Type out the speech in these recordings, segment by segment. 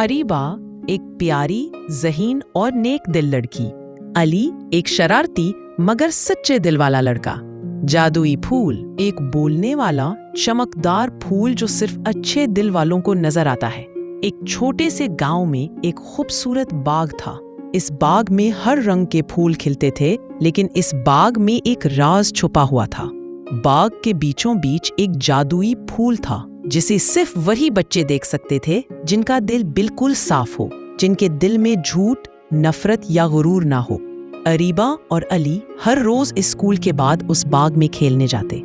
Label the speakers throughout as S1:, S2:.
S1: अरीबा एक प्यारी, जहीन और नेक दिल लड़की। अली एक शरारती, मगर सच्चे दिल वाला लड़का। जादुई फूल, एक बोलने वाला, चमकदार फूल जो सिर्फ़ अच्छे दिल वालों को नज़र आता है। एक छोटे से गाँव में एक खूबसूरत बाग था। इस बाग में हर रंग के फूल खिलते थे, लेकिन इस बाग में एक राज छुपा हुआ था। बाग के बीचों बीच एक जादुई फूल था। जिसे सिर्फ़ वही बच्चे देख सकते थे जिनका दिल बिल्कुल साफ़ हो, जिनके दिल में झूठ, नफरत या गुरूर ना हो। अरीबा और अली हर रोज स्कूल के बाद उस बाग में खेलने जाते।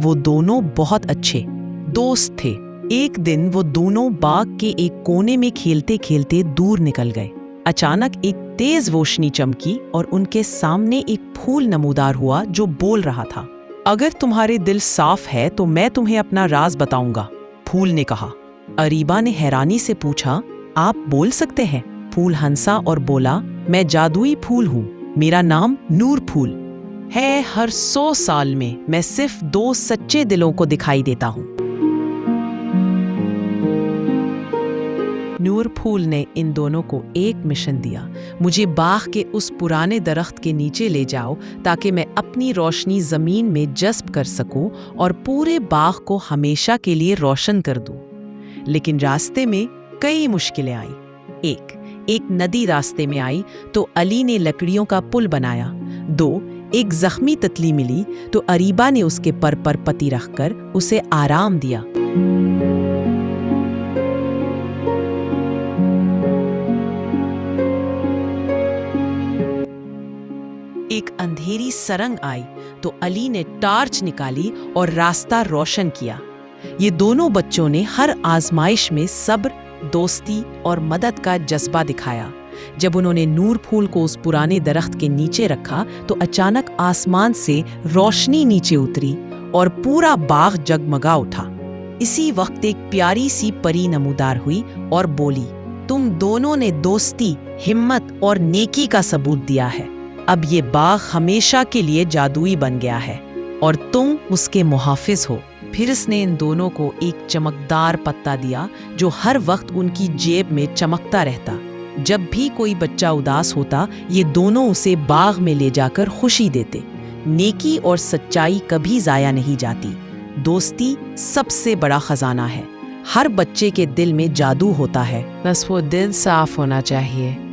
S1: वो दोनों बहुत अच्छे, दोस्त थे। एक दिन वो दोनों बाग के एक कोने में खेलते खेलते दूर निकल गए। अचानक एक तेज रोशनी चमकी और उनके सामने एक फूल नमूदार हुआ जो बोल रहा था, अगर तुम्हारे दिल साफ़ है तो मैं तुम्हें अपना राज बताऊँगा। फूल ने कहा। अरीबा ने हैरानी से पूछा, आप बोल सकते हैं? फूल हंसा और बोला, मैं जादुई फूल हूँ। मेरा नाम नूर फूल। है हर सौ साल में मैं सिर्फ़ दो सच्चे दिलों को दिखाई देता हूँ। नूर फूल ने इन दोनों को एक मिशन दिया। मुझे बाग के उस पुराने दरख्त के नीचे ले जाओ, ताकि मैं अपनी रोशनी ज़मीन में जज्ब कर सकूँ और पूरे बाग को हमेशा के लिए रोशन कर दूँ। लेकिन रास्ते में कई मुश्किलें आई। एक एक नदी रास्ते में आई तो अली ने लकड़ियों का पुल बनाया। दो, एक जख्मी तितली मिली तो अरीबा ने उसके पर पर पति रखकर उसे आराम दिया। अंधेरी सरंग आई तो अली ने टार्च निकाली और रास्ता रोशन किया। ये दोनों बच्चों ने हर आजमाइश में सब्र, दोस्ती और मदद का जज्बा दिखाया। जब उन्होंने नूर फूल को उस पुराने दरख्त के नीचे रखा तो अचानक आसमान से रोशनी नीचे उतरी और पूरा बाग जगमगा उठा। इसी वक्त एक प्यारी सी परी नमूदार हुई और बोली, तुम दोनों ने दोस्ती, हिम्मत और नेकी का सबूत दिया है। अब ये बाग हमेशा के लिए जादुई बन गया है, और तुम उसके मुहाफिज हो। फिर इसने इन दोनों को एक चमकदार पत्ता दिया, जो हर वक्त उनकी जेब में चमकता रहता। जब भी कोई बच्चा उदास होता, ये दोनों उसे बाग में ले जाकर खुशी देते। नेकी और सच्चाई कभी जाया नहीं जाती। दोस्ती सबसे बड़ा खजाना है। हर बच्चे के दिल में जादू होता है। बस वो दिल साफ़ होना चाहिए।